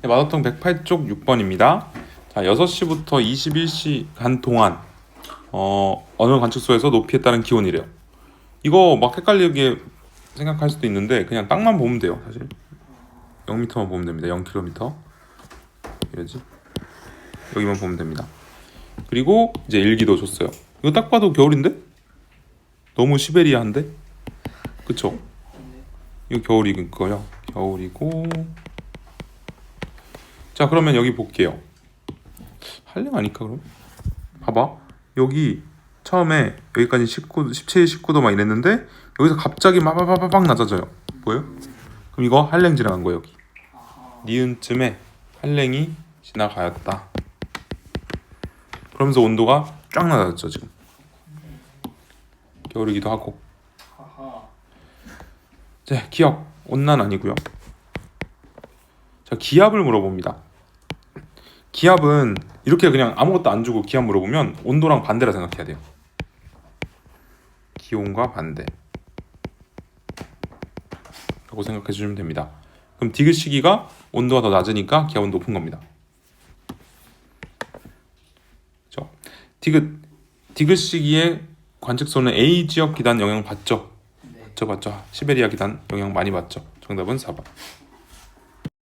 네, 마더통 108쪽 6번입니다. 자, 6시부터 21시간 동안 어, 어느 관측소에서 높이에 따른 기온이래요. 이거 막 헷갈리게 생각할 수도 있는데 그냥 땅만 보면 돼요, 사실. 0m만 보면 됩니다. 0km. 이러지? 여기만 보면 됩니다. 그리고 이제 일기도 줬어요. 이거 딱 봐도 겨울인데? 너무 시베리아인데? 그쵸? 이거 겨울이 거요. 겨울이고 자 그러면 여기 볼게요. 한랭 아닐까 그럼? 봐봐 여기 처음에 여기까지 19, 17, 19도 막 이랬는데 여기서 갑자기 막막막막 낮아져요. 보여? 그럼 이거 한랭 지나간 거예요 여기. 니은쯤에 한랭이 지나가였다. 그러면서 온도가 쫙 낮아졌죠 지금. 겨울이기도 하고. 하하. 네, 기억 온난 아니고요. 자, 기압을 물어봅니다. 기압은 이렇게 그냥 아무것도 안 주고 기압 물어보면 온도랑 반대라 생각해야 돼요. 기온과 반대. 라고 생각해 주시면 됩니다. 그럼 디귿 시기가 온도가 더 낮으니까 기압은 높은 겁니다. 그죠? 디귿 디귿 시기에 관측소는 A 지역 기단 영향 받죠? 네. 받죠 받죠 시베리아 기단 영향 많이 받죠 정답은 4번